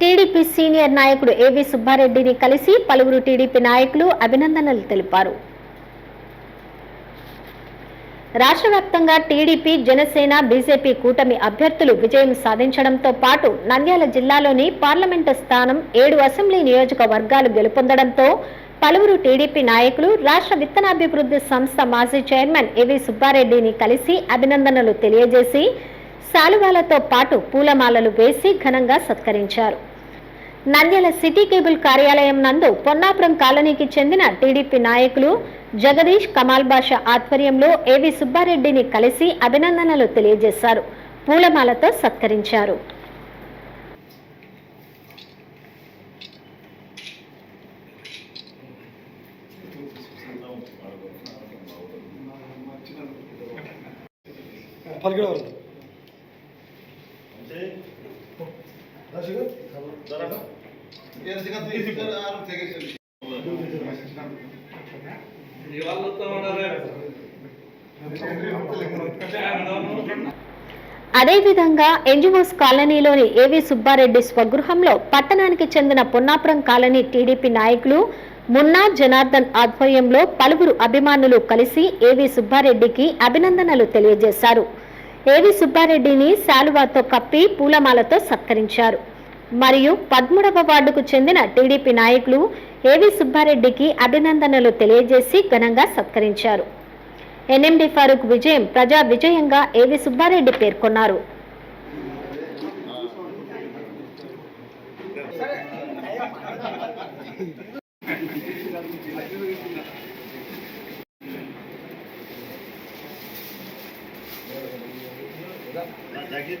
TDP senior నాయకుడు ఏవి సుబ్బారెడ్డిని కలిసి పలువురు టీడీపీ నాయకులు అభినందనలు తెలిపారు. రాష్ట్ర వ్యాప్తంగా టీడీపీ జనసేన బీజేపీ కూటమి అభ్యర్థులు విజయం సాధించడంతో పాటు నంద్యాల జిల్లాలోని పార్లమెంటు స్థానం ఏడు అసెంబ్లీ నియోజకవర్గాలు గెలుపొందడంతో పలువురు టీడీపీ నాయకులు రాష్ట్ర విత్తనాభివృద్ధి సంస్థ మాజీ చైర్మన్ ఏవి సుబ్బారెడ్డిని కలిసి అభినందనలు తెలియజేసి శాలువాలతో పాటు పూలమాలలు వేసి ఘనంగా సత్కరించారు. నంద్యాల సిటీ కేబుల్ కార్యాలయం నందు పొన్నాపురం కాలనీకి చెందిన టీడీపీ నాయకులు జగదీష్ కమాల్ బాషా ఆధ్వర్యంలో ఏవి సుబ్బారెడ్డిని కలిసి అభినందనలు తెలియజేశారు. పూలమాలతో సత్కరించారు. పలికిన అదేవిధంగా ఎన్జిఓస్ కాలనీలోని ఏవి సుబ్బారెడ్డి స్వగృహంలో పట్టణానికి చెందిన పొన్నాపురం కాలనీ టీడీపీ నాయకులు మున్నా జనార్దన్ ఆధ్వర్యంలో పలువురు అభిమానులు కలిసి ఏవి సుబ్బారెడ్డికి అభినందనలు తెలియజేశారు. ఏవి సుబ్బారెడ్డిని శాలువాతో కప్పి పూలమాలతో సత్కరించారు. మరియు పదమూడవ వార్డుకు చెందిన టీడీపీ నాయకులు ఏవి సుబ్బారెడ్డికి అభినందనలు తెలియజేసి ఘనంగా సత్కరించారు. ఎన్ఎండి ఫారూక్ విజయం ప్రజా విజయంగా ఏవి సుబ్బారెడ్డి పేర్కొన్నారు. Gracias.